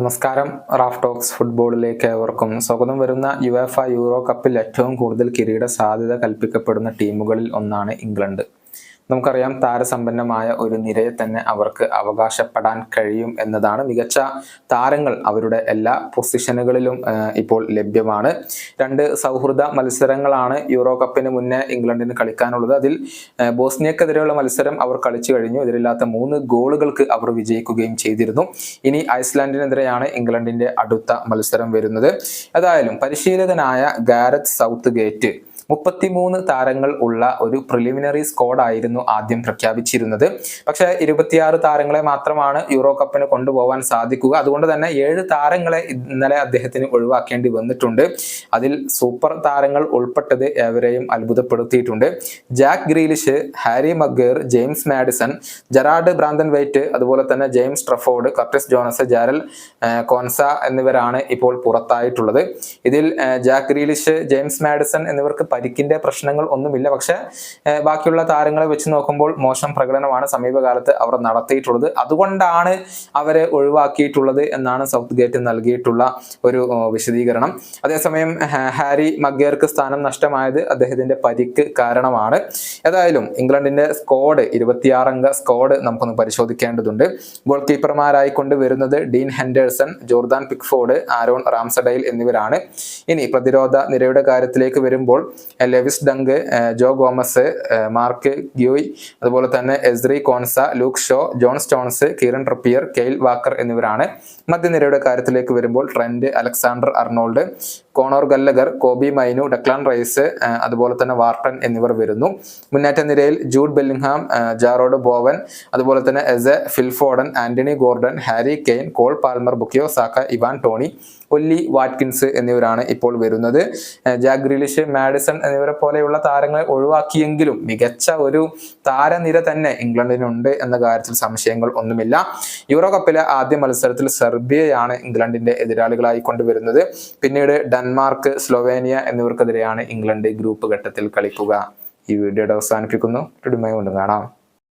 നമസ്കാരം. Raf talks ഫുട്ബോളിലേക്ക് ഏവർക്കും സ്വാഗതം. വരുന്ന യു എഫ് യൂറോ കപ്പിൽ ഏറ്റവും കൂടുതൽ കിരീട സാധ്യത കൽപ്പിക്കപ്പെടുന്ന ടീമുകളിൽ ഒന്നാണ് ഇംഗ്ലണ്ട്. നമുക്കറിയാം താരസമ്പന്നമായ ഒരു നിരയെ തന്നെ അവർക്ക് അവകാശപ്പെടാൻ കഴിയും എന്നതാണ് മികച്ച താരങ്ങൾ അവരുടെ എല്ലാ പൊസിഷനുകളിലും ഇപ്പോൾ ലഭ്യമാണ്. രണ്ട് സൗഹൃദ മത്സരങ്ങളാണ് യൂറോ കപ്പിന് മുന്നേ ഇംഗ്ലണ്ടിന് കളിക്കാനുള്ളത്. അതിൽ ബോസ്നിയക്കെതിരെയുള്ള മത്സരം അവർ കളിച്ചു കഴിഞ്ഞു. ഇതിലില്ലാത്ത മൂന്ന് ഗോളുകൾക്ക് അവർ വിജയിക്കുകയും ചെയ്തിരുന്നു. ഇനി ഐസ്ലാൻഡിനെതിരെയാണ് ഇംഗ്ലണ്ടിന്റെ അടുത്ത മത്സരം വരുന്നത്. ഏതായാലും പരിശീലകനായ ഗാരത് സൗത്ത് ഗേറ്റ് മുപ്പത്തിമൂന്ന് താരങ്ങൾ ഉള്ള ഒരു പ്രിലിമിനറി സ്ക്വാഡ് ആയിരുന്നു ആദ്യം പ്രഖ്യാപിച്ചിരുന്നത്. പക്ഷേ ഇരുപത്തിയാറ് താരങ്ങളെ മാത്രമാണ് യൂറോ കപ്പിന് കൊണ്ടുപോകാൻ സാധിക്കുക. അതുകൊണ്ട് തന്നെ ഏഴ് താരങ്ങളെ ഇന്നലെ അദ്ദേഹത്തിന് ഒഴിവാക്കേണ്ടി വന്നിട്ടുണ്ട്. അതിൽ സൂപ്പർ താരങ്ങൾ ഉൾപ്പെട്ടത് ഏവരെയും അത്ഭുതപ്പെടുത്തിയിട്ടുണ്ട്. Jack Grealish Harry Maguire James Maddison Jarrad Branthwaite അതുപോലെ തന്നെ James Trafford Curtis Jones Jarell Quansah എന്നിവരാണ് ഇപ്പോൾ പുറത്തായിട്ടുള്ളത്. ഇതിൽ ജാക്ക് ഗ്രീലിഷ് ജെയിംസ് മാഡിസൺ എന്നിവർക്ക് പരിക്കിന്റെ പ്രശ്നങ്ങൾ ഒന്നുമില്ല. പക്ഷെ ബാക്കിയുള്ള ബാക്കിയുള്ള താരങ്ങളെ വെച്ച് നോക്കുമ്പോൾ മോശം പ്രകടനമാണ് സമീപകാലത്ത് അവർ നടത്തിയിട്ടുള്ളത്. അതുകൊണ്ടാണ് അവരെ ഒഴിവാക്കിയിട്ടുള്ളത് എന്നാണ് സൗത്ത് ഗേറ്റ് നൽകിയിട്ടുള്ള ഒരു വിശദീകരണം. അതേസമയം ഹാരി മഗ്ഗേർക്ക് സ്ഥാനം നഷ്ടമായത് അദ്ദേഹത്തിന്റെ പരിക്ക് കാരണമാണ്. ഏതായാലും ഇംഗ്ലണ്ടിന്റെ സ്ക്വാഡ് ഇരുപത്തിയാറംഗ സ്ക്വാഡ് നമുക്കൊന്ന് പരിശോധിക്കേണ്ടതുണ്ട്. ഗോൾ കീപ്പർമാരായി കൊണ്ടുവരുന്നത് Dean Henderson Jordan Pickford Aaron Ramsdale എന്നിവരാണ്. ഇനി പ്രതിരോധ നിരയുടെ കാര്യത്തിലേക്ക് വരുമ്പോൾ Lewis Dunk Joe Gomez Marc Guehi അതുപോലെ തന്നെ Ezri Konsa Luke Shaw John Stones Kieran Trippier Kyle Walker എന്നിവരാണ് മധ്യനിരയുടെ കാര്യത്തിലേക്ക് വരുമ്പോൾ Trent Alexander Arnold Conor Gallagher Kobbie Mainoo Declan Rice അതുപോലെ തന്നെ വാർട്ടൺ എന്നിവർ വരുന്നു. മുന്നേറ്റ നിരയിൽ ജൂഡ് ബെല്ലിംഗ്ഹാം ജാറോഡ് ബോവൻ അതുപോലെ തന്നെ Eze Phil Foden Anthony Gordon Harry Kane Cole Palmer Bukayo Saka Ivan Toney Ollie Watkins എന്നിവരാണ് ഇപ്പോൾ വരുന്നത്. ജാഗ്രിലിഷ് ഗ്രിലിഷ് മാഡിസൺ എന്നിവരെ പോലെയുള്ള താരങ്ങളെ ഒഴിവാക്കിയെങ്കിലും മികച്ച ഒരു താരനിര തന്നെ ഇംഗ്ലണ്ടിനുണ്ട് എന്ന കാര്യത്തിൽ സംശയങ്ങൾ ഒന്നുമില്ല. യൂറോ കപ്പിലെ ആദ്യ മത്സരത്തിൽ സെർബിയയാണ് ഇംഗ്ലണ്ടിന്റെ എതിരാളികളായി കൊണ്ടുവരുന്നത്. പിന്നീട് ഡെൻമാർക്ക് സ്ലൊവേനിയ എന്നിവർക്കെതിരെയാണ് ഇംഗ്ലണ്ട് ഗ്രൂപ്പ് ഘട്ടത്തിൽ കളിക്കുക. ഈ വീഡിയോയുടെ അവസാനിപ്പിക്കുന്നു. കാണാം.